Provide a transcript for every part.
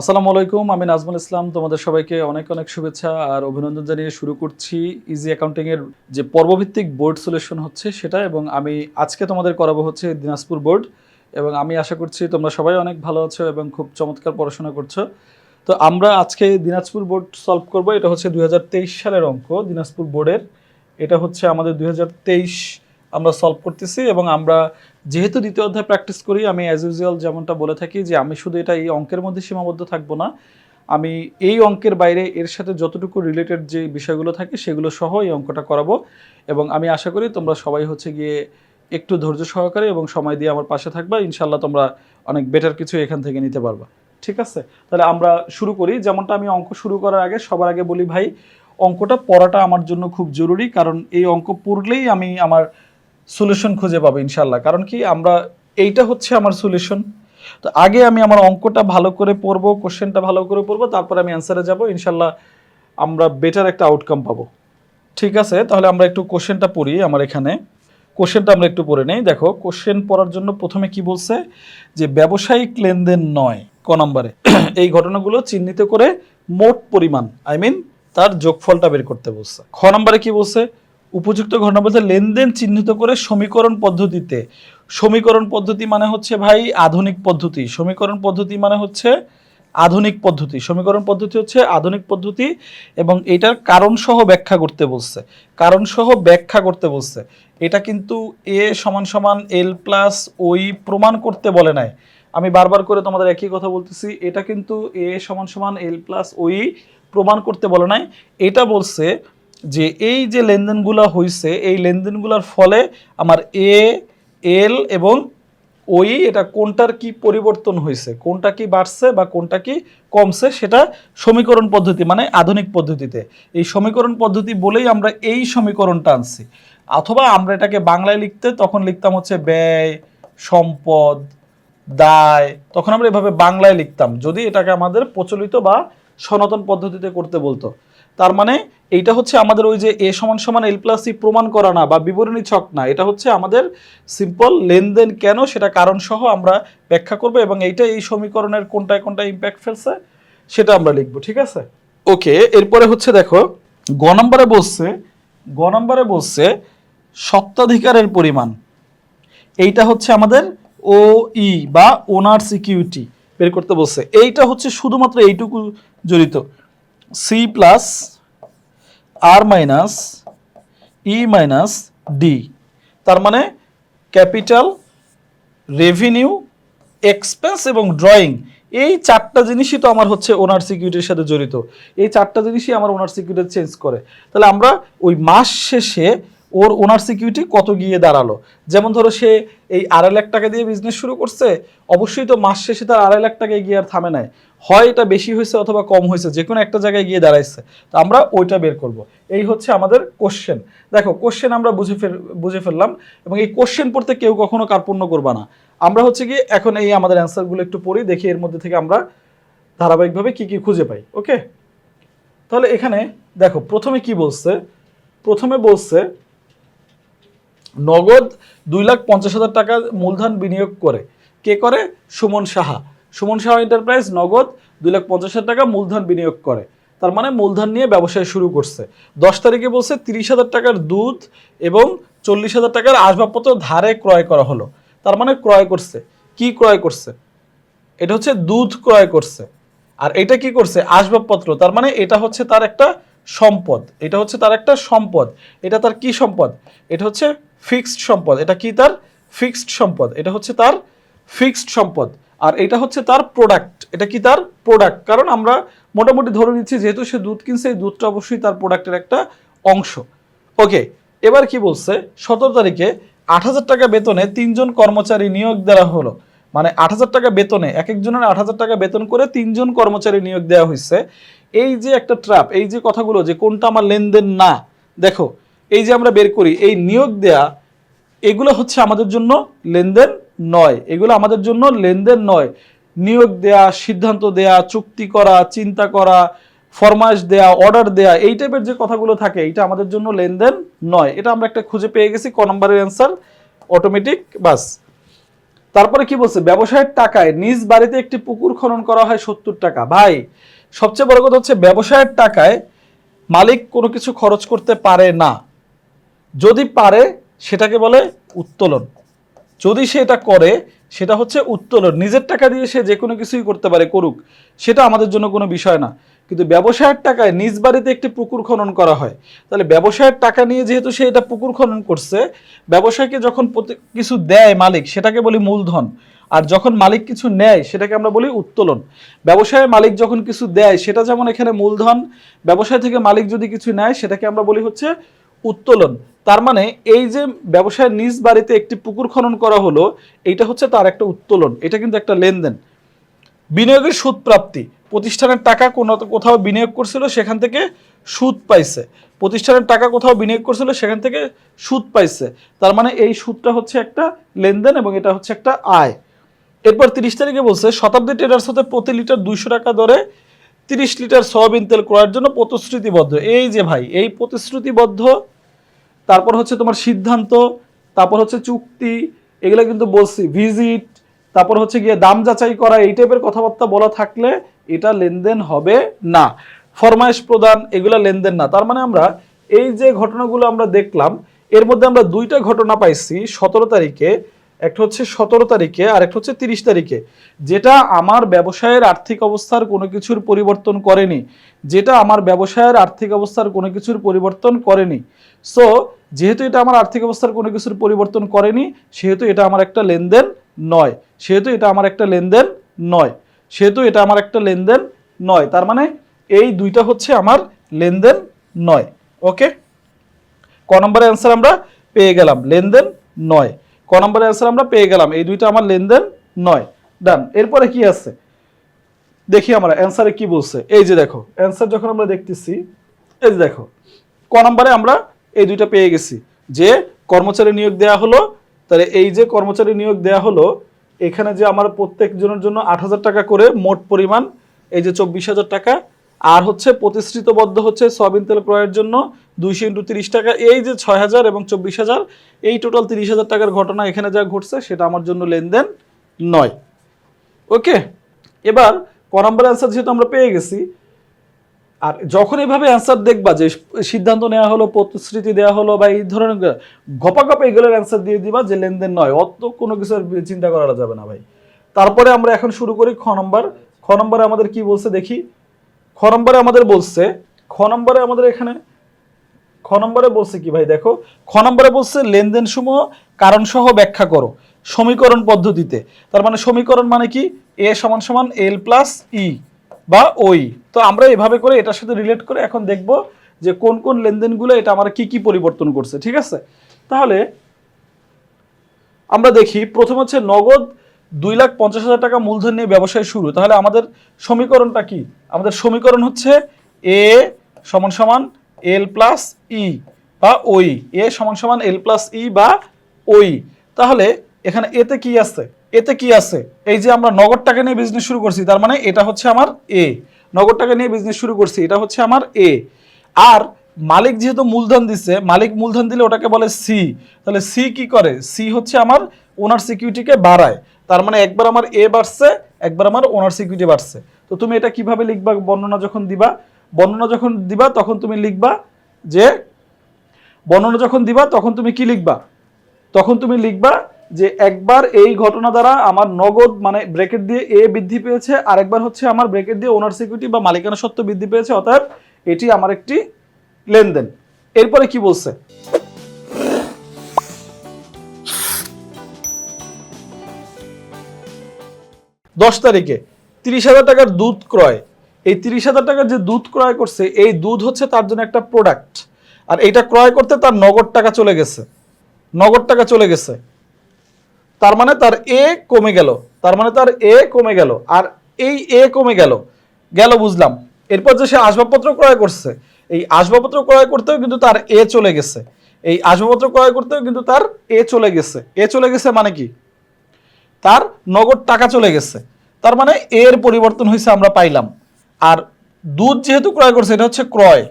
আসসালামু আলাইকুম, আমি নাজমুল ইসলাম। তোমাদের সবাইকে অনেক অনেক শুভেচ্ছা আর অভিনন্দন জানিয়ে শুরু করছি ইজি অ্যাকাউন্টিং এর যে পর্বভিত্তিক বোর্ড সলিউশন হচ্ছে সেটা এবং আমি আজকে তোমাদের করাবো হচ্ছে দিনাজপুর বোর্ড এবং আমি আশা করছি তোমরা সবাই অনেক ভালো আছো এবং খুব চমৎকার পড়াশোনা করছ। তো আমরা আজকে দিনাজপুর বোর্ড সলভ করব, এটা হচ্ছে দুই হাজার তেইশ সালের অঙ্ক দিনাজপুর বোর্ডের। এটা হচ্ছে আমাদের দুই হাজার তেইশ আমরা সলভ করতেছি এবং আমরা যেহেতু দ্বিতীয় অধ্যায় প্র্যাকটিস করি, আমি অ্যাজ ইউজুয়াল যেমনটা বলে থাকি যে আমি শুধু এটা এই অঙ্কের মধ্যে সীমাবদ্ধ থাকব না। আমি এই অঙ্কের বাইরে এর সাথে যতটুকু রিলেটেড যে বিষয়গুলো থাকে সেগুলো সহ এই অঙ্কটা করাবো এবং আমি আশা করি তোমরা সবাই হচ্ছে গিয়ে একটু ধৈর্য সহকারে এবং সময় দিয়ে আমার পাশে থাকবা। ইনশাল্লাহ তোমরা অনেক বেটার কিছু এখান থেকে নিতে পারবা। ঠিক আছে? তাহলে আমরা শুরু করি। যেমনটা আমি অঙ্ক শুরু করার আগে সবার আগে বলি ভাই, অঙ্কটা পড়াটা আমার জন্য খুব জরুরি কারণ এই অঙ্ক পড়লেই আমি আমার সলিউশন খুঁজে পাবো ইনশাল্লাহ কারণ কি? আমরা, এইটা হচ্ছে আমার সলিউশন। তো আগে আমি আমার অঙ্কটা ভালো করে পড়ব, কোশ্চেনটা ভালো করে পড়ব, তারপর আমি অ্যান্সারে যাব ইনশাল্লাহ আমরা বেটার একটা আউটকাম পাবো। ঠিক আছে? তাহলে আমরা একটু কোশ্চেনটা পড়ি আমার এখানে। কোশ্চেনটা আমরা একটু পড়ে নেই। দেখো, কোশ্চেন পড়ার জন্য প্রথমে কি বলছে? যে ব্যবসায়িক লেনদেন নয়, ক নম্বরে। এই ঘটনাগুলো চিহ্নিত করে মোট পরিমাণ আই মিন তার যোগফলটা বের করতে বলছে। খ নম্বরে কি বলছে? উপযুক্ত ঘটনা বলতে লেনদেন চিহ্নিত করে সমীকরণ পদ্ধতিতে। সমীকরণ পদ্ধতি মানে হচ্ছে ভাই আধুনিক পদ্ধতি। সমীকরণ পদ্ধতি মানে হচ্ছে আধুনিক পদ্ধতি। সমীকরণ পদ্ধতি হচ্ছে আধুনিক পদ্ধতি এবং এটার কারণ সহ ব্যাখ্যা করতে বলছে। কারণ সহ ব্যাখ্যা করতে বলছে। এটা কিন্তু এ সমান সমান এল প্লাস ওই প্রমাণ করতে বলে নাই। আমি বারবার করে তোমাদের একই কথা বলতেছি, এটা কিন্তু এ সমান সমান এল প্লাস ওই প্রমাণ করতে বলে নাই। এটা বলছে যে এই যে লেনদেনগুলো হয়েছে এই লেনদেনগুলোর ফলে আমার এ এল এবং ওই এটা কোনটার কি পরিবর্তন হয়েছে কোনটা কি বাড়ছে বা কোনটা কি কমছে সেটা সমীকরণ পদ্ধতি মানে আধুনিক পদ্ধতিতে। এই সমীকরণ পদ্ধতি বলেই আমরা এই সমীকরণটা আনছি। অথবা আমরা এটাকে বাংলায় লিখতে, তখন লিখতাম হচ্ছে ব্যয়, সম্পদ, দায়, তখন আমরা এভাবে বাংলায় লিখতাম, যদি এটাকে আমাদের প্রচলিত বা সনাতন পদ্ধতিতে করতে বলতো। তার মানে এইটা হচ্ছে আমাদের ওই যে এ সমান সমান এল প্লাস সি প্রমাণ করা না বা বিবরণী ছক না। এটা হচ্ছে আমাদের সিম্পল লেনদেন কেন সেটা কারণ সহ আমরা ব্যাখ্যা করব এবং এইটা এই সমীকরণের কোনটায় কোনটা ইম্প্যাক্ট ফেলছে সেটা আমরা লিখব, ঠিক আছে? ওকে এরপরে হচ্ছে দেখো, গ নম্বরে বলছে, গ নম্বরে বলছে সত্ত্বাধিকারের পরিমাণ। এইটা হচ্ছে আমাদের ও ই বা ওনার সিকিউরিটি বের করতে বলছে। এইটা হচ্ছে শুধুমাত্র এইটুকু জড়িত। C plus R minus E minus D তার মানে ক্যাপিটাল রেভিনিউ এক্সপেন্স এবং ড্রয়িং এই চারটা জিনিসই তো আমার হচ্ছে ওনার সিকিউরিটির সাথে জড়িত। এই চারটা জিনিসই আমার ওনার সিকিউরিটি চেঞ্জ করে। তাহলে আমরা ওই মাস শেষে ওর ওনার সিকিউরিটি কত গিয়ে দাঁড়াল? যেমন ধরো সে এই আড়াই লাখ টাকা দিয়ে বিজনেস শুরু করছে, অবশ্যই তো মাস শেষে তার আড়াই লাখ টাকায় গিয়ে আর থামে নাই। হয় এটা বেশি হয়েছে অথবা কম হয়েছে, যে কোনো একটা জায়গায় গিয়ে দাঁড়াইছে। তো আমরা ওইটা বের করব। এই হচ্ছে আমাদের কোশ্চেন দেখো কোশ্চেন আমরা বুঝে ফেল, বুঝে ফেললাম এবং এই কোশ্চেন পড়তে কেউ কখনো কার্পণ্য করবা না। আমরা হচ্ছে কি এখন এই আমাদের অ্যান্সারগুলো একটু পড়ি, দেখি এর মধ্যে থেকে আমরা ধারাবাহিকভাবে কি কি খুঁজে পাই ওকে তাহলে এখানে দেখো, প্রথমে কি বলছে? প্রথমে বলছে নগদ দুই লাখ পঞ্চাশ হাজার টাকা মূলধন বিনিয়োগ করে। কে করে? সুমন সাহা। সুমন সাহা এন্টারপ্রাইজ নগদ দুই লাখ পঞ্চাশ হাজার টাকা মূলধন বিনিয়োগ করে। তার মানে মূলধন নিয়ে ব্যবসায় শুরু করছে। দশ তারিখে বলছে তিরিশ হাজার টাকার দুধ এবং চল্লিশ হাজার টাকার আসবাবপত্র ধারে ক্রয় করা হলো। তার মানে ক্রয় করছে। কি ক্রয় করছে? এটা হচ্ছে দুধ ক্রয় করছে। আর এটা কি করছে? আসবাবপত্র। তার মানে এটা হচ্ছে তার একটা সম্পদ। এটা হচ্ছে তার একটা সম্পদ। এটা তার কি সম্পদ? এটা হচ্ছে ফিক্সড সম্পদ। এটা কি তার? ফিক্সড সম্পদ। এটা হচ্ছে তার ফিক্সড সম্পদ। আর এটা হচ্ছে তার প্রোডাক্ট এটা কি তার প্রোডাক্ট কারণ আমরা মোটামুটি ধরে নিচ্ছি, যেহেতু সে দুধ কিনছে, এই দুধটা অবশ্যই তার প্রোডাক্টের একটা অংশ। ওকে এবার কি বলছে? সতেরো তারিখে আট হাজার টাকা বেতনে তিনজন কর্মচারী নিয়োগ দেওয়া হলো। মানে আট হাজার টাকা বেতনে, এক একজনের আট হাজার টাকা বেতন করে তিনজন কর্মচারী নিয়োগ দেওয়া হয়েছে। এই যে একটা ট্র্যাপ এই যে কথাগুলো যে কোনটা আমার লেনদেন না, দেখো এই যে আমরা বের করি, এই নিয়োগ দেয়া, এগুলো হচ্ছে আমাদের জন্য লেনদেন নয়। এগুলো আমাদের জন্য লেনদেন নয়। নিয়োগ দেয়া, সিদ্ধান্ত দেয়া, চুক্তি করা, চিন্তা করা, ফরমাইশ দেয়া, অর্ডার দেয়া, এই টাইপের যে কথাগুলো থাকে, এটা আমাদের জন্য লেনদেন নয়। এটা আমরা একটা খুঁজে পেয়ে গেছি, ক নম্বরের অ্যান্সার অটোমেটিক বাস। তারপরে কি বলছে? ব্যবসায়ের টাকায় নিজ বাড়িতে একটি পুকুর খনন করা হয় সত্তর টাকা। ভাই, সবচেয়ে বড় কথা হচ্ছে ব্যবসায়ের টাকায় মালিক কোনো কিছু খরচ করতে পারে না। যদি পারে, সেটাকে বলে উত্তোলন। যদি সে এটা করে, সেটা হচ্ছে উত্তোলন। নিজের টাকা দিয়ে সে যে কোনো কিছুই করতে পারে, করুক, সেটা আমাদের জন্য কোনো বিষয় না। কিন্তু ব্যবসায়ের টাকায় নিজ বাড়িতে একটি পুকুর খনন করা হয়। তাহলে ব্যবসায়ের টাকা নিয়ে যেহেতু সে এটা পুকুর খনন করছে, ব্যবসায়কে যখন কিছু দেয় মালিক, সেটাকে বলি মূলধন। আর যখন মালিক কিছু নেয়, সেটাকে আমরা বলি উত্তোলন। ব্যবসায়ের মালিক যখন কিছু দেয়, সেটা যেমন এখানে মূলধন, ব্যবসায় থেকে মালিক যদি কিছু নেয়, সেটাকে আমরা বলি হচ্ছে উত্তোলন। তার মানে এই যে ব্যবসায়ের নিজ বাড়িতে একটি পুকুর খনন করা হলো, এইটা হচ্ছে তার একটা উত্তোলন, এটা কিন্তু একটা লেনদেন। বিনিয়োগের সুদ প্রাপ্তি প্রতিষ্ঠানের টাকা কোনো কোথাও বিনিয়োগ করছিল সেখান থেকে সুদ পাইছে। প্রতিষ্ঠানের টাকা কোথাও বিনিয়োগ করছিল সেখান থেকে সুদ পাইছে। তার মানে এই সুদটা হচ্ছে একটা লেনদেন এবং এটা হচ্ছে একটা আয়। এরপর তিরিশ তারিখে বলছে, শতাব্দী ট্রেডার্স হতে প্রতি লিটার দুইশো টাকা দরে তিরিশ লিটার সয়াবিন তেল ক্রয়ের জন্য প্রতিশ্রুতিবদ্ধ। এই যে ভাই, এই প্রতিশ্রুতিবদ্ধ তারপর হচ্ছে তোমার সিদ্ধান্ত, তারপর হচ্ছে চুক্তি, এগুলো কিন্তু বলছি ভিজিট তারপর হচ্ছে গিয়ে দাম যাচাই করা, এই টাইপের কথাবার্তা বলা থাকলে এটা লেনদেন হবে না। ফরমাইশ প্রদান, এগুলো লেনদেন না। তার মানে আমরা এই যে ঘটনাগুলো আমরা দেখলাম, এর মধ্যে আমরা দুইটা ঘটনা পাইছি সতেরো তারিখে। একটা হচ্ছে সতেরো তারিখে, আর একটা হচ্ছে তিরিশ তারিখে, যেটা আমার ব্যবসায়ের আর্থিক অবস্থার কোনো কিছুর পরিবর্তন করেনি, যেটা আমার ব্যবসায়ের আর্থিক অবস্থার কোনো কিছুর পরিবর্তন করেনি। সো যেহেতু এটা আমার আর্থিক অবস্থার কোনো কিছুর পরিবর্তন করেনি, সেহেতু এটা আমার একটা লেনদেন নয়, সেহেতু এটা আমার একটা লেনদেন নয়, সেহেতু এটা আমার একটা লেনদেন নয়, তার মানে এই দুইটা হচ্ছে আমার লেনদেন নয় ওকে ক নম্বরের অ্যান্সার আমরা পেয়ে গেলাম, লেনদেন নয়। ক নম্বরের অ্যান্সার আমরা পেয়ে গেলাম। এই দুইটা আমার লেনদেন নয়। ডান এরপরে কি আছে? দেখি আমরা অ্যান্সারে কি বলছে? এই যে দেখো অ্যান্সার যখন আমরা দেখতেছি, এই যে দেখো, ক নম্বরে আমরা এই দুইটা পেয়ে গেছি। যে কর্মচারী নিয়োগ দেয়া হলো, তাহলে এই যে কর্মচারী নিয়োগ দেয়া হলো, এখানে যে আমার প্রত্যেকজনের জন্য আট হাজার টাকা করে মোট পরিমাণ, এই যে চব্বিশ হাজার টাকা আর হচ্ছে প্রতিশ্রুতবদ্ধ হচ্ছে সয়াবিন তেল ক্রয়ের জন্য দুইশো ইন্টু তিরিশ টাকা, এই যে ছয় হাজার এবং চব্বিশ হাজার, এই টোটাল তিরিশ হাজার টাকার ঘটনা এখানে যা ঘটছে সেটা আমার জন্য লেনদেন নয়। ওকে, এবার ক নম্বর অ্যান্সার যেহেতু আমরা পেয়ে গেছি, আর যখন এভাবে অ্যান্সার দেখবা যে সিদ্ধান্ত নেওয়া হলো, প্রতিশ্রুতি দেওয়া হলো বা এই ধরনের গপা গপা এগুলোর অ্যান্সার দিয়ে দিবা যে লেনদেন নয়, অত কোনো কিছু চিন্তা করা যাবে না ভাই। তারপরে আমরা এখন শুরু করি খ নম্বর, খ নম্বরে আমাদের কি বলছে দেখি। খ নম্বরে আমাদের বলছে, খ নম্বরে আমাদের এখানে, খ নম্বরে বলছে কি ভাই দেখো, খ নম্বরে বলছে লেনদেন সমূহ কারণ সহ ব্যাখ্যা করো, সমীকরণ পদ্ধতিতে। তার মানে সমীকরণ মানে কি? এ সমান সমান এল প্লাস ই বা ওই। তো আমরা এভাবে করে এটার সাথে রিলেট করে এখন দেখব যে কোন কোন লেনদেনগুলো এটা আমার কি কি পরিবর্তন করছে, ঠিক আছে? তাহলে আমরা দেখি, প্রথম হচ্ছে নগদ দুই লাখ পঞ্চাশ হাজার টাকা মূলধন নিয়ে ব্যবসায় শুরু। তাহলে আমাদের সমীকরণটা কি? আমাদের সমীকরণ হচ্ছে এ সমান সমান এল প্লাস ই বা ওই এ সমান সমান এল প্লাস ই বা ওই তাহলে এখানে এতে কি আছে? এতে কি আছে? এই যে আমরা নগদ টাকা নিয়ে বিজনেস শুরু করছি, তার মানে এটা হচ্ছে আমার এ নগদ টাকা নিয়ে বিজনেস শুরু করছি, এটা হচ্ছে আমার এ আর মালিক যেহেতু মূলধন দিচ্ছে মালিক মূলধন দিলে ওটাকে বলে সি তাহলে সি কি করে? সি হচ্ছে আমার ওনার সিকিউরিটিকে বাড়ায়। তার মানে একবার আমার এ বাড়ছে, একবার আমার ওনার সিকিউরিটি বাড়ছে। তো তুমি এটা কীভাবে লিখবা, বর্ণনা যখন দিবা? বর্ণনা যখন দিবা, তখন তুমি লিখবা যে, বর্ণনা যখন দিবা, তখন তুমি কি লিখবা? তখন তুমি লিখবা যে, একবার এই ঘটনা দ্বারা আমার নগদ মানে ব্রেকেট দিয়ে এ বৃদ্ধি পেয়েছে আর একবার হচ্ছে আমার ব্রেকেট দিয়ে ওনার সিকিউরিটি বা মালিকানা সত্ত্ব বৃদ্ধি পেয়েছে, অতএব এটি আমার একটি লেনদেন। এরপরে কি বলছে? দশ তারিখে। তিরিশ হাজার টাকার দুধ ক্রয়। এই তিরিশ হাজার টাকার যে দুধ ক্রয় করছে, এই দুধ হচ্ছে তার জন্য একটা প্রোডাক্ট আর এটা ক্রয় করতে তার নগদ টাকা চলে গেছে। নগদ টাকা চলে গেছে। তার মানে তার এ কমে গেল। তার মানে তার এ কমে গেল। আর এই এ কমে গেল। গেল বুঝলাম। এরপর যে সে আসবাবপত্র ক্রয় করছে, এই আসবাবপত্র ক্রয় করতেও কিন্তু তার এ চলে গেছে। এই আসবাবপত্র ক্রয় করতেও কিন্তু তার এ চলে গেছে। এ চলে গেছে মানে কি? তার নগদ টাকা চলে গেছে। তার মানে এর পরিবর্তন হয়েছে আমরা পাইলাম। আর দুধ যেহেতু ক্রয় করছে, এটা হচ্ছে ক্রয়।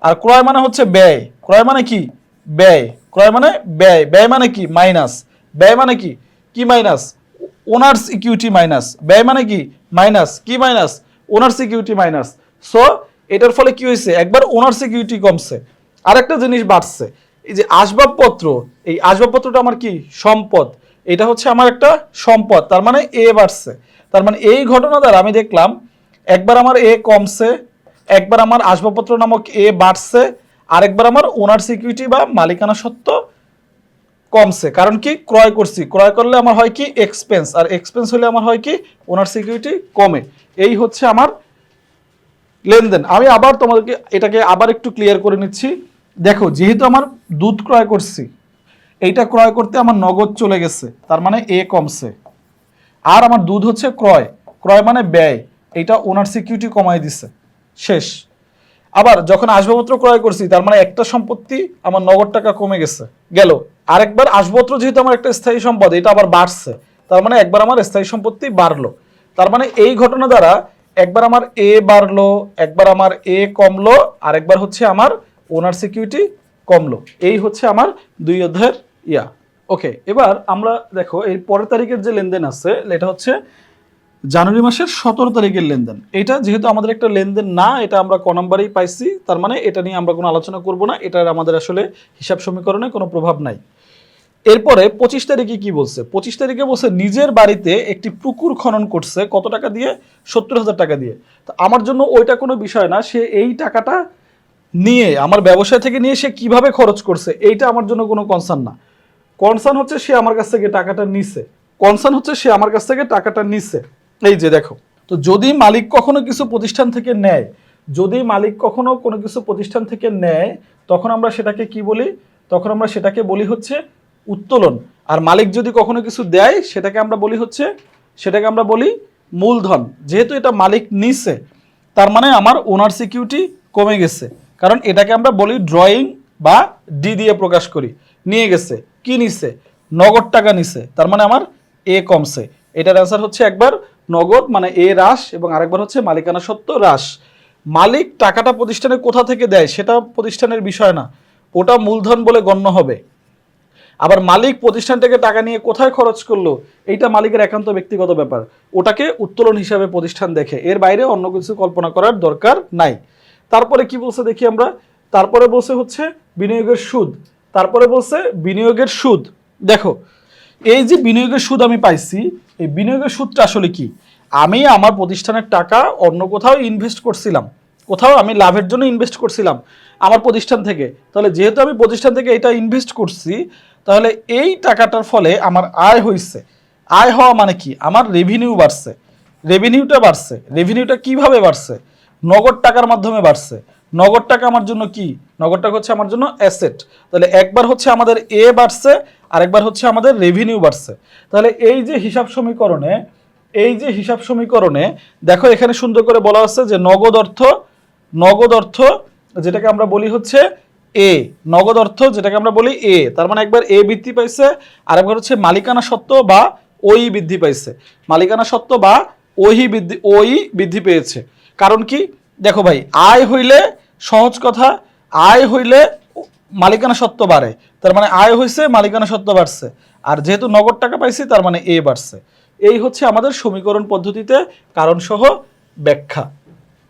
আর ক্রয় মানে হচ্ছে ব্যয়। ক্রয় মানে কি? ব্যয়। ক্রয় মানে ব্যয়। ব্যয় মানে কি? মাইনাস। ব্যয় মানে কি? কি মাইনাস? Owners equity minus. ব্যয় মানে কি? মাইনাস। কি minus? Owner's equity minus. So, এটার ফলে কি হয়েছে একবার ওনার্স ইকুইটি কমছে। আরেকটা জিনিস বাড়ছে। এই যে আসবাবপত্র, এই আসবাবপত্রটা আমার কি? সম্পদ। এটা হচ্ছে আমার একটা সম্পদ, তার মানে এ বাড়ছে। তার মানে এই ঘটনা দ্বারা আমি দেখলাম, একবার আমার এ কমছে, একবার আমার আসবাবপত্র নামক এ বাড়ছে, আরেকবার আমার ওনার সিকিউরিটি বা মালিকানা সত্ত্ব কমছে। কারণ কি? ক্রয় করছি। ক্রয় করলে আমার হয় কি? এক্সপেন্স আর এক্সপেন্স হলে আমার হয় কি? ওনার সিকিউরিটি কমে। এই হচ্ছে আমার লেনদেন। আমি আবার তোমাদেরকে এটাকে আবার একটু ক্লিয়ার করে নিচ্ছি। দেখো, যেহেতু আমার দুধ ক্রয় করছি এইটা ক্রয় করতে আমার নগদ চলে গেছে, তার মানে এ কমছে। আর আমার দুধ হচ্ছে ক্রয় ক্রয় মানে ব্যয়, এইটা ওনার সিকিউরিটি কমাই দিছে। শেষ। আবার যখন আসবাবপত্র ক্রয় করছি, তার মানে একটা সম্পত্তি আমার নগদ টাকা কমে গেছে, গেল। আরেকবার আসবাবপত্র যেহেতু আমার একটা স্থায়ী সম্পদ, এটা আবার বাড়ছে, তার মানে একবার আমার স্থায়ী সম্পত্তি বাড়লো। তার মানে এই ঘটনা দ্বারা একবার আমার এ বাড়লো, একবার আমার এ কমলো আর একবার হচ্ছে আমার ওনার সিকিউরিটি কমলো। এই হচ্ছে আমার দুই অধ্যায়ের ইয়া ওকে এবার আমরা দেখো এই পরের তারিখের যে লেনদেন আছে, এটা হচ্ছে জানুয়ারি মাসের সতেরো তারিখের লেনদেন। এটা যেহেতু আমাদের একটা লেনদেন না, এটা আমরা ক নম্বরেই পাইছি, তার মানে এটা নিয়ে আমরা কোনো আলোচনা করব না, এটার আমাদের আসলে হিসাব সমীকরণে কোনো প্রভাব নাই। এরপরে পঁচিশ তারিখে কি বলছে? পঁচিশ তারিখে বলছে, নিজের বাড়িতে একটি পুকুর খনন করছে, কত টাকা দিয়ে? সত্তর হাজার টাকা দিয়ে। তো আমার জন্য ওইটা কোনো বিষয় না, সে এই টাকাটা নিয়ে, আমার ব্যবসায় থেকে নিয়ে সে কীভাবে খরচ করছে, এইটা আমার জন্য কোনো কনসার্ন না। কনসার্ন হচ্ছে সে আমার কাছ থেকে টাকাটা নিছে। কনসার্ন হচ্ছে সে আমার কাছ থেকে টাকাটা নিছে। এই যে দেখো, তো যদি মালিক কখনো কিছু প্রতিষ্ঠান থেকে নেয়, যদি মালিক কখনো কোনো কিছু প্রতিষ্ঠান থেকে নেয়, তখন আমরা সেটাকে কি বলি? তখন আমরা সেটাকে বলি হচ্ছে উত্তোলন। আর মালিক যদি কখনো কিছু দেয়, সেটাকে আমরা বলি হচ্ছে, সেটাকে আমরা বলি মূলধন। যেহেতু এটা মালিক নিছে, তার মানে আমার ওনার সিকিউরিটি কমে গেছে। কারণ এটাকে আমরা বলি ড্রয়িং বা ডি দিয়ে প্রকাশ করি। নিয়ে গেছে। কি নিছে? নগদ টাকা নিছে। তার মানে আমার এ কমছে। এটার অ্যান্সার হচ্ছে একবার নগদ মানে এ হ্রাস এবং আরেকবার হচ্ছে মালিকানা সত্ত্ব হ্রাস। মালিক টাকাটা প্রতিষ্ঠানে কোথা থেকে দেয় সেটা প্রতিষ্ঠানের বিষয় না। ওটা মূলধন বলে গণ্য হবে। আবার মালিক প্রতিষ্ঠান থেকে টাকা নিয়ে কোথায় খরচ করল, এইটা মালিকের একান্ত ব্যক্তিগত ব্যাপার। ওটাকে উত্তোলন হিসাবে প্রতিষ্ঠান দেখে। এর বাইরে অন্য কিছু কল্পনা করার দরকার নাই। তারপরে কি বলছে দেখি আমরা? তারপরে বলছে হচ্ছে বিনিয়োগের সুদ। তারপরে বলছে বিনিয়োগের সুদ। দেখো, এই যে বিনিয়োগের সুদ আমি পাইছি, এই বিনিয়োগের সুদটা আসলে কি? আমি আমার প্রতিষ্ঠানের টাকা অন্য কোথাও ইনভেস্ট করছিলাম। কোথাও আমি লাভের জন্য ইনভেস্ট করছিলাম আমার প্রতিষ্ঠান থেকে। তাহলে যেহেতু আমি প্রতিষ্ঠান থেকে এটা ইনভেস্ট করছি, তাহলে এই টাকাটার ফলে আমার আয় হয়েছে আয় হওয়া মানে কি? আমার রেভিনিউ বাড়ছে। রেভিনিউটা বাড়ছে। রেভিনিউটা কীভাবে বাড়ছে? নগদ টাকার মাধ্যমে বাড়ছে। নগদ টাকা আমার জন্য কি? নগদ টাকা হচ্ছে আমার জন্য অ্যাসেট তাহলে একবার হচ্ছে আমাদের এ বাড়ছে, আরেকবার হচ্ছে আমাদের রেভিনিউ বাড়ছে। তাহলে এই যে হিসাব সমীকরণে, এই যে হিসাব সমীকরণে, দেখো এখানে সুন্দর করে বলা হচ্ছে যে নগদ অর্থ নগদ অর্থ যেটাকে আমরা বলি হচ্ছে এ নগদ অর্থ যেটাকে আমরা বলি এ তার মানে একবার এ বৃদ্ধি পাইছে আর একবার হচ্ছে মালিকানা সত্ত্ব বা ওই বৃদ্ধি পাইছে। মালিকানা সত্ত্ব বা ওই বৃদ্ধি ওই বৃদ্ধি পেয়েছে। কারণ কি? দেখো ভাই, আয় হইলে সহজ কথা, আয় হইলে মালিকানা সত্ত্ব বাড়ে। তার মানে আয় হয়েছে মালিকানা সত্ত্ব বাড়ছে। আর যেহেতু নগদ টাকা পাইছি, তার মানে এ বাড়ছে। এই হচ্ছে আমাদের সমীকরণ পদ্ধতিতে কারণসহ ব্যাখ্যা।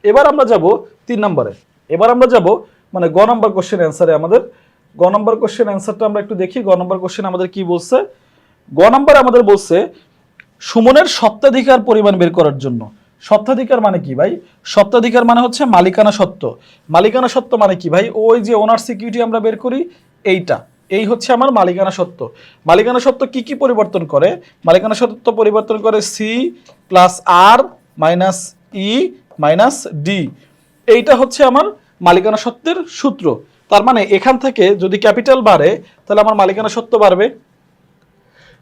এবার আমরা যাব তিন নম্বরে। এবার আমরা যাব মানে গ নম্বর কোশ্চেন অ্যান্সারে আমাদের। গ নম্বর কোশ্চেন অ্যান্সারটা আমরা একটু দেখি। গ নম্বর কোশ্চেন আমাদের কি বলছে? গ নম্বর আমাদের বলছে, সুমনের সত্ত্বাধিকার পরিমাণ বের করার জন্য। সত্ত্বাধিকার মানে কি ভাই? সত্ত্বাধিকার মানে হচ্ছে মালিকানা সত্ত্ব। মালিকানা সত্ত্ব মানে কি ভাই? ওই যে ওনার সিকিউরিটি আমরা বের করি, এইটা। এই হচ্ছে আমার মালিকানা সত্ত্ব। মালিকানা সত্ত্ব কি কি পরিবর্তন করে? মালিকানা সত্ত্ব পরিবর্তন করে C plus R minus E minus D এইটা হচ্ছে আমার মালিকানা সত্ত্বের সূত্র। তার মানে এখান থেকে যদি ক্যাপিটাল বাড়ে, তাহলে আমার মালিকানা সত্ত্ব বাড়বে।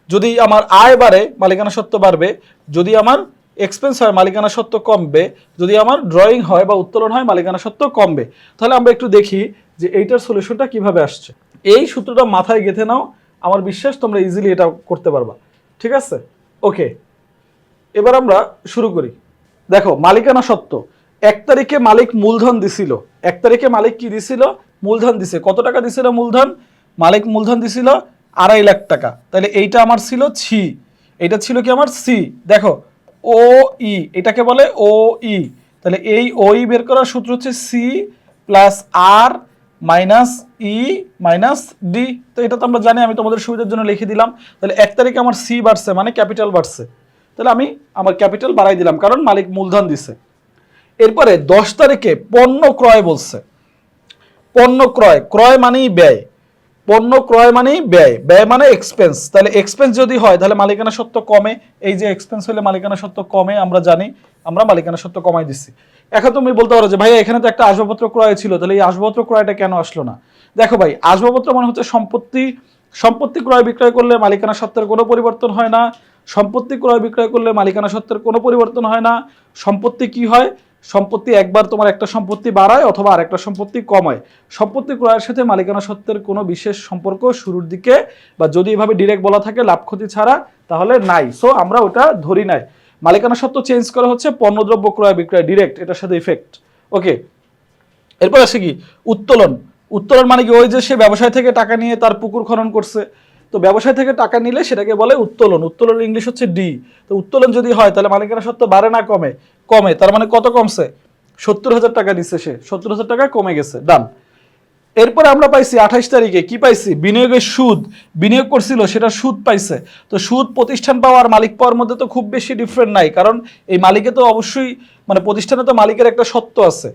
যদি আমার আয় বাড়ে, মালিকানা সত্ত্ব বাড়বে। যদি আমার এক্সপেন্স হয়, মালিকানা সত্ত্ব কমবে। যদি আমার ড্রয়িং হয় বা উত্তোলন হয়, মালিকানা সত্ত্ব কমবে। তাহলে আমরা একটু দেখি যে এইটার সলিউশনটা কীভাবে আসছে। এই সূত্রটা মাথায় গেঁথে নাও। আমার বিশ্বাস তোমরা ইজিলি এটা করতে পারবা। ঠিক আছে? ওকে এবার আমরা শুরু করি। দেখো, মালিকানা সত্ত্ব এক তারিখে মালিক মূলধন দিছিল। এক তারিখে মালিক কি দিছিল? মূলধন দিছে। কত টাকা দিছিল মূলধন? মালিক মূলধন দিছিল আড়াই লাখ টাকা। তাহলে এইটা আমার ছিল ছি। এটা ছিল কি আমার? সি দেখো ও ই এটাকে বলে ও ই তাহলে এই ও ই বের করার সূত্র হচ্ছে C plus R minus E minus D তো এটা তো আমরা জানি, আমি তোমাদের সুবিধার জন্য লিখে দিলাম। তাহলে এক তারিখে আমার সি বাড়ছে মানে ক্যাপিটাল বাড়ছে। তাহলে আমি আমার ক্যাপিটাল বাড়াই দিলাম, কারণ মালিক মূলধন দিছে। এরপরে দশ তারিখে পণ্য ক্রয় বলছে। পণ্য ক্রয় ক্রয় মানেই ব্যয়। পণ্য ক্রয় মানেই ব্যয়। ব্যয় মানে এক্সপেন্স তাহলে এক্সপেন্স যদি হয়, তাহলে মালিকানা সত্ত্ব কমে। এই যে এক্সপেন্স হলে মালিকানা সত্ত্ব কমে, আমরা জানি, আমরা মালিকানা সত্ত্ব কমাই দিচ্ছি। এখন তুমি বলতে পারো যে, ভাইয়া, এখানে তো একটা আসবাবপত্র ক্রয় ছিল, তাহলে এই আসবাবপত্র ক্রয়টা কেন আসলো না? দেখো ভাই, আসবাবপত্র মানে হচ্ছে সম্পত্তি। সম্পত্তি ক্রয় বিক্রয় করলে মালিকানা সত্ত্বের কোনো পরিবর্তন হয় না। সম্পত্তি ক্রয় বিক্রয় করলে মালিকানা সত্ত্বের কোনো পরিবর্তন হয় না। সম্পত্তি কি হয়? সম্পত্তি একবার তোমার একটা সম্পত্তি বাড়ায় অথবা আরেকটা সম্পত্তি কমায়। সম্পত্তি ক্রয়ের সাথে মালিকানা সত্ত্বের কোনো বিশেষ সম্পর্ক শুরুর দিকে বা যদি এভাবে ডিরেক্ট বলা থাকে লাভ ক্ষতি ছাড়া, তাহলে নাই। সো আমরা ওটা ধরি নাই। মালিকানা সত্ত্ব চেঞ্জ করা হচ্ছে, পণ্যদ্রব্য ক্রয় বিক্রয় ডিরেক্ট এটার সাথে ইফেক্ট ওকে এরপর আসে কি? উত্তোলন। উত্তোলন মানে কি? ওই যে সে ব্যবসায় থেকে টাকা নিয়ে তার পুকুর খনন করছে। তো ব্যবসায় থেকে টাকা নিলে সেটাকে বলে উত্তোলন। উত্তোলন ইংলিশ হচ্ছে ডি তো উত্তোলন যদি হয়, তাহলে মালিকানা সত্ত্ব বাড়ে না কমে। কমে, তার মানে কত কমছে? সত্তর হাজার টাকা দিচ্ছে সে, সত্তর হাজার টাকা কমে গেছে ডান এরপরে আমরা পাইছি আঠাইশ তারিখে কি পাইছি? বিনিয়োগের সুদ, বিনিয়োগ করছিল, সেটা সুদ পাইছে। তো সুদ প্রতিষ্ঠান পাওয়ার মালিক পাওয়ার মধ্যে তো খুব বেশি ডিফারেন্ট নাই, কারণ এই মালিকে তো অবশ্যই মানে প্রতিষ্ঠানে তো মালিকের একটা সত্ত্ব আছে।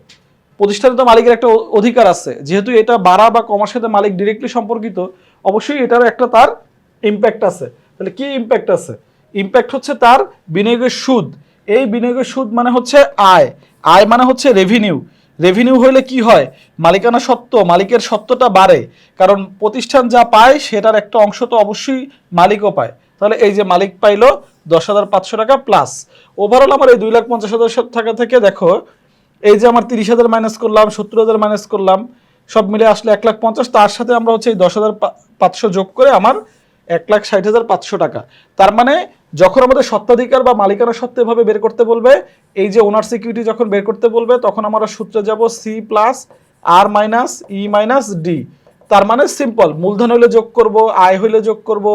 প্রতিষ্ঠানে তো মালিকের একটা অধিকার আছে। যেহেতু এটা বাড়া বা কমার সাথে মালিক ডিরেক্টলি সম্পর্কিত, অবশ্যই এটারও একটা তার ইম্প্যাক্ট আছে। তাহলে কি ইম্প্যাক্ট আছে? ইম্প্যাক্ট হচ্ছে তার বিনিয়োগের সুদ। এই বিনিয়োগের সুদ মানে হচ্ছে আয়। আয় মানে হচ্ছে রেভিনিউ রেভিনিউ হইলে কি হয়? মালিকানা সত্ত্ব মালিকের সত্ত্বটা বাড়ে। কারণ প্রতিষ্ঠান যা পায়, সেটার একটা অংশ তো অবশ্যই মালিকও পায়। তাহলে এই যে মালিক পাইলো দশ হাজার পাঁচশো টাকা প্লাস ওভারঅল আমার এই দুই লাখ পঞ্চাশ হাজার টাকা থেকে দেখো, এই যে আমার তিরিশ হাজার মাইনাস করলাম, সত্তর হাজার মাইনাস করলাম, সব মিলে আসলে এক লাখ পঞ্চাশ। তার সাথে আমরা হচ্ছে এই দশ হাজার পাঁচশো যোগ করে আমার এক লাখ ষাট হাজার পাঁচশো টাকা। তার মানে যখন আমাদের সত্ত্বাধিকার বা মালিকানা সত্ত্বে এভাবে বের করতে বলবে, এই যে ওনার সিকিউরিটি যখন বের করতে বলবে, তখন আমরা সূত্রে যাব C plus R minus E minus D তার মানে সিম্পল মূলধন হলে যোগ করব, আয় হলে যোগ করব,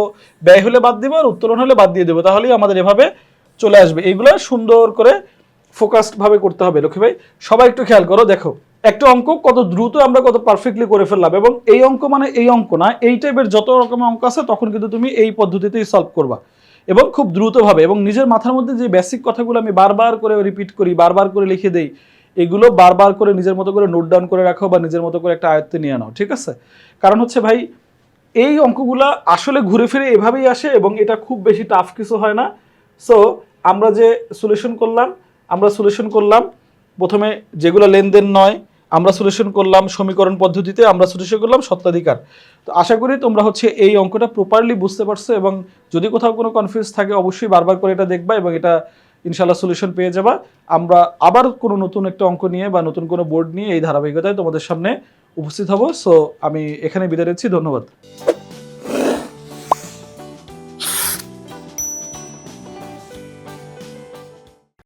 ব্যয় হলে বাদ দিব আর উত্তোলন হলে বাদ দিয়ে দেবো। তাহলেই আমাদের এভাবে চলে আসবে। এইগুলো সুন্দর করে ফোকাসড ভাবে করতে হবে। লক্ষ্মী ভাই, সবাই একটু খেয়াল করো, দেখো। একটা অঙ্ক কত দ্রুত আমরা কত পারফেক্টলি করে ফেললাম এবং এই অঙ্ক মানে এই অঙ্ক না, এই টাইপের যত রকমের অঙ্ক আছে, তখন কিন্তু তুমি এই পদ্ধতিতেই সলভ করবা। এবং খুব দ্রুতভাবে, এবং নিজের মাথার মধ্যে যে বেসিক কথাগুলো আমি বারবার করে রিপিট করি, বারবার করে লিখে দেই, এগুলো বারবার করে নিজের মতো করে নোট ডাউন করে রাখো বা নিজের মতো করে একটা আয়ত্তে নিয়ে নাও, ঠিক আছে? কারণ হচ্ছে ভাই, এই অঙ্কগুলা আসলে ঘুরে ফিরে এভাবেই আসে এবং এটা খুব বেশি টাফ কিছু হয় না। সো আমরা যে সলিউশন করলাম, আমরা সলিউশন করলাম, প্রথমে যেগুলো লেনদেন নয় আমরা সলিউশন করলাম সমীকরণ পদ্ধতিতে, আমরা সলিউশন করলাম সত্ত্বাধিকার। তো আশা করি তোমরা হচ্ছে এই অঙ্কটা প্রপারলি বুঝতে পারছ এবং যদি কোথাও কোনো কনফিউজ থাকে, অবশ্যই বারবার করে এটা দেখবা এবং এটা ইনশাল্লাহ সলিউশন পেয়ে যাবা। আমরা আবার কোনো নতুন একটা অঙ্ক নিয়ে বা নতুন কোনো বোর্ড নিয়ে এই ধারাবাহিকতায় তোমাদের সামনে উপস্থিত হব। সো আমি এখানে বিদায় নিচ্ছি। ধন্যবাদ।